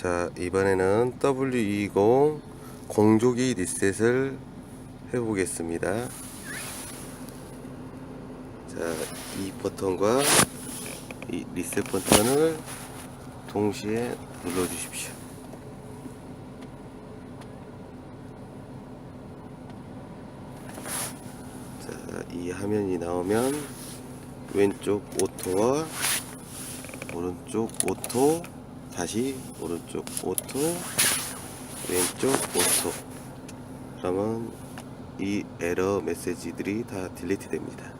자 이번에는 W20 공조기 리셋을 해 보겠습니다. 자이 버튼과 이 리셋 버튼을 동시에 눌러 주십시오. 자이 화면이 나오면 왼쪽 오토와 오른쪽 오토 다시 오른쪽 오토 왼쪽 오토. 그러면 이 에러 메시지들이 다 딜리트 됩니다.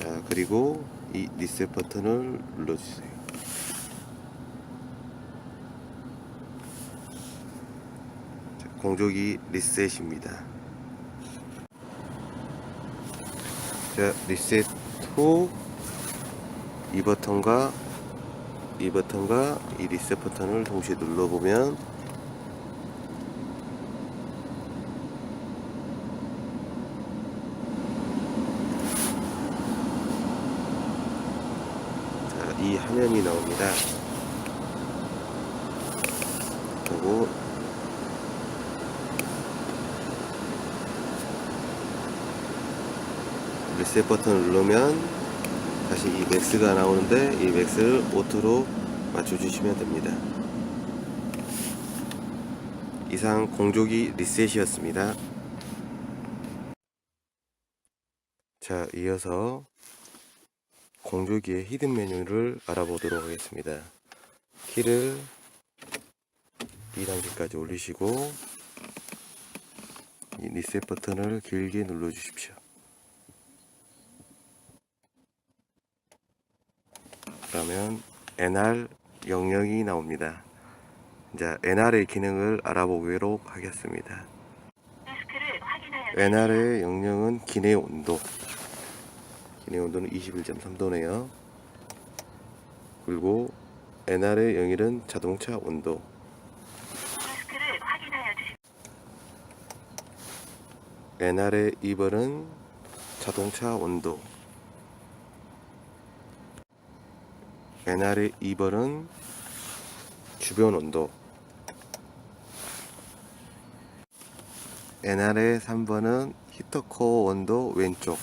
자 그리고 이 리셋 버튼을 눌러주세요. 자, 공조기 리셋입니다 자, 리셋 후 이 버튼과 이 버튼과 이 리셋 버튼을 동시에 눌러보면 자, 이 화면이 나옵니다. 그리고 리셋 버튼을 누르면 다시 이 맥스가 나오는데 이 맥스를 오토로 맞춰주시면 됩니다. 이상 공조기 리셋이었습니다. 자, 이어서 공조기의 히든 메뉴를 알아보도록 하겠습니다. 키를 2단계까지 올리시고 이 리셋 버튼을 길게 눌러 주십시오. 그러면 NR 영역이 나옵니다. 이제 NR의 기능을 알아보도록 하겠습니다. NR의 영역은 기내 온도. 기내 온도는 21.3도네요. 그리고 NR의 영역은 자동차 온도. NR의 2번은 자동차 온도. NR의 2번은 주변 온도. NR의 3번은 히터코어 온도 왼쪽.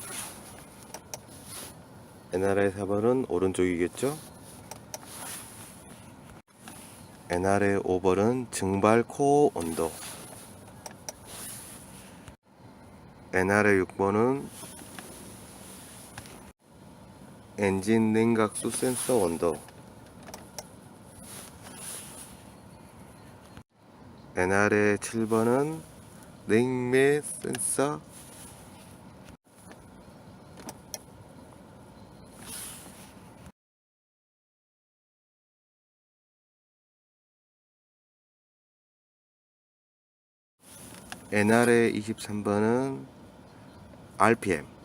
NR의 4번은 오른쪽이겠죠? NR의 5번은 증발 코어 온도. NR의 6번은 엔진 냉각수 센서 온도 NR의 7번은 냉매 센서 NR의 23번은 RPM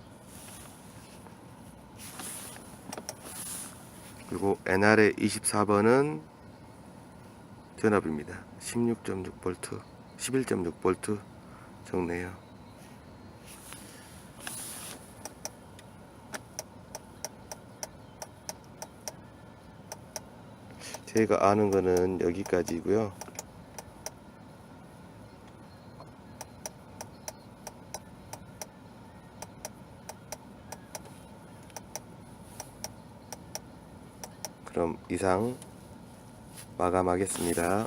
그리고 NR의 24번은 전압입니다. 16.6V, 11.6V 적네요. 제가 아는 거는 여기까지고요. 그럼 이상 마감하겠습니다.